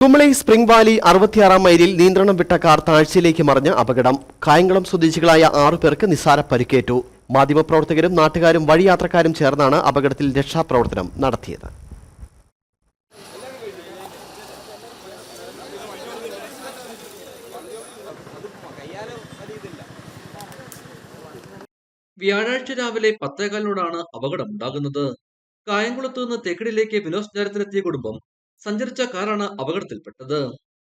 Kumily spring Valley അറുപത്തിയാറാം മൈലിൽ നിയന്ത്രണം വിട്ട കാർ താഴ്ചയിലേക്ക് മറിഞ്ഞ അപകടം. കായംകുളം സ്വദേശികളായ ആറു പേർക്ക് നിസ്സാര പരിക്കേറ്റു. മാധ്യമപ്രവർത്തകരും നാട്ടുകാരും വഴിയാത്രക്കാരും ചേർന്നാണ് അപകടത്തിൽ രക്ഷാപ്രവർത്തനം നടത്തിയത്. വ്യാഴാഴ്ച രാവിലെ പത്തേകാലിനോടാണ് അപകടമുണ്ടാകുന്നത്. കായംകുളത്ത് നിന്ന് തേക്കടിയിലേക്ക് വിനോദസഞ്ചാരത്തിനെത്തിയ കുടുംബം സഞ്ചരിച്ച കാറാണ് അപകടത്തിൽപ്പെട്ടത്.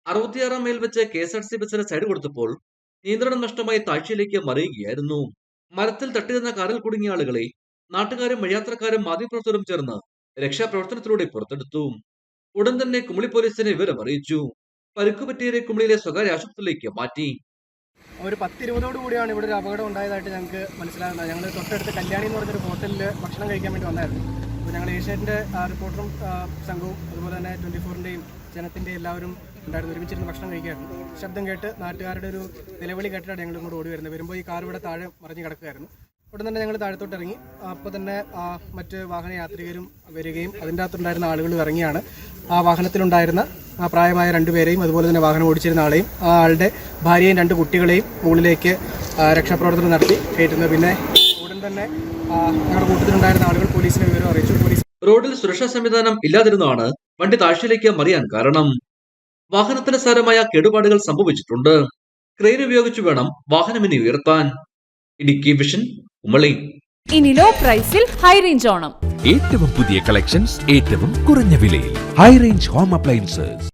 അറുപത്തിയാറാം മൈൽ വെച്ച് കെ എസ് ആർ സി ബസ്സിന് സൈഡ് കൊടുത്തപ്പോൾ നിയന്ത്രണം നഷ്ടമായി താഴ്ചയിലേക്ക് മറിയുകയായിരുന്നു. മരത്തിൽ തട്ടിയിരുന്ന കാറിൽ കുടുങ്ങിയ ആളുകളെ നാട്ടുകാരും വഴിയാത്രക്കാരും മാധ്യമപ്രവർത്തകരും ചേർന്ന് രക്ഷാപ്രവർത്തനത്തിലൂടെ പുറത്തെടുത്തു. ഉടൻ തന്നെ കുമളി പോലീസിനെ വിവരം അറിയിച്ചു. പരുക്കുപറ്റിയരെ കുമളിയിലെ സ്വകാര്യ ആശുപത്രിയിലേക്ക് മാറ്റി. ഒരു പത്തിരുപതോട് കൂടിയാണ് ഇവിടെ ഒരു അപകടം ഉണ്ടായതായിട്ട് ഞങ്ങൾക്ക് മനസ്സിലാകുന്നത്. ഞങ്ങൾ തൊട്ടടുത്ത് കല്യാണി എന്ന് പറഞ്ഞൊരു ഹോട്ടലിൽ ഭക്ഷണം കഴിക്കാൻ വേണ്ടി വന്നായിരുന്നു. അപ്പോൾ ഞങ്ങൾ ഏഷ്യാറ്റിന്റെ റിപ്പോർട്ടറും സംഘവും അതുപോലെ തന്നെ ട്വന്റി ഫോറിന്റെയും ജനത്തിന്റെ എല്ലാവരും ഉണ്ടായിരുന്നു. ഒരുമിച്ചിരുന്ന് ഭക്ഷണം കഴിക്കായിരുന്നു. ശബ്ദം കേട്ട് നാട്ടുകാരുടെ ഒരു നിലവിളി കേട്ടിട്ടാണ് ഞങ്ങൾ ഇങ്ങോട്ട് ഓടി വരുന്നത്. വരുമ്പോൾ ഈ കാർ ഇവിടെ താഴെ മറിഞ്ഞ് കിടക്കുകയായിരുന്നു. ഉടൻ തന്നെ ഞങ്ങൾ താഴത്തോട്ട് ഇറങ്ങി. അപ്പോൾ തന്നെ മറ്റ് വാഹന യാത്രികരും വരികയും അതിന്റെ അകത്തുണ്ടായിരുന്ന ആളുകൾ ഇറങ്ങിയാണ്. ആ വാഹനത്തിലുണ്ടായിരുന്ന ആ പ്രായമായ രണ്ടുപേരെയും അതുപോലെ തന്നെ വാഹനം ഓടിച്ചിരുന്ന ആളെയും ആ ആളുടെ ഭാര്യയും രണ്ട് കുട്ടികളെയും മുകളിലേക്ക് രക്ഷാപ്രവർത്തനം നടത്തി കയറ്റുന്നത്. പിന്നെ ഉടൻ തന്നെ ഞങ്ങളുടെ കൂട്ടത്തിലുണ്ടായിരുന്ന ആളുകൾ പോലീസിനെ വിവരം റോഡിൽ സുരക്ഷാ സംവിധാനം ഇല്ലാതിരുന്നതാണ് വണ്ടി താഴ്ചയിലേക്ക് മറിയാൻ കാരണം. വാഹനത്തിന് സാരമായ കേടുപാടുകൾ സംഭവിച്ചിട്ടുണ്ട്. ക്രെയിൻ ഉപയോഗിച്ച് വേണം വാഹനം ഇനി ഉയർത്താൻ. ഇടുക്കി വിഷൻ ഉമ്മളി ഇനി ലോ പ്രൈസിൽ ഹൈ റേഞ്ച് ഓണം. ഏറ്റവും പുതിയ കളക്ഷൻസ് ഏറ്റവും കുറഞ്ഞ വിലയിൽ. High range home appliances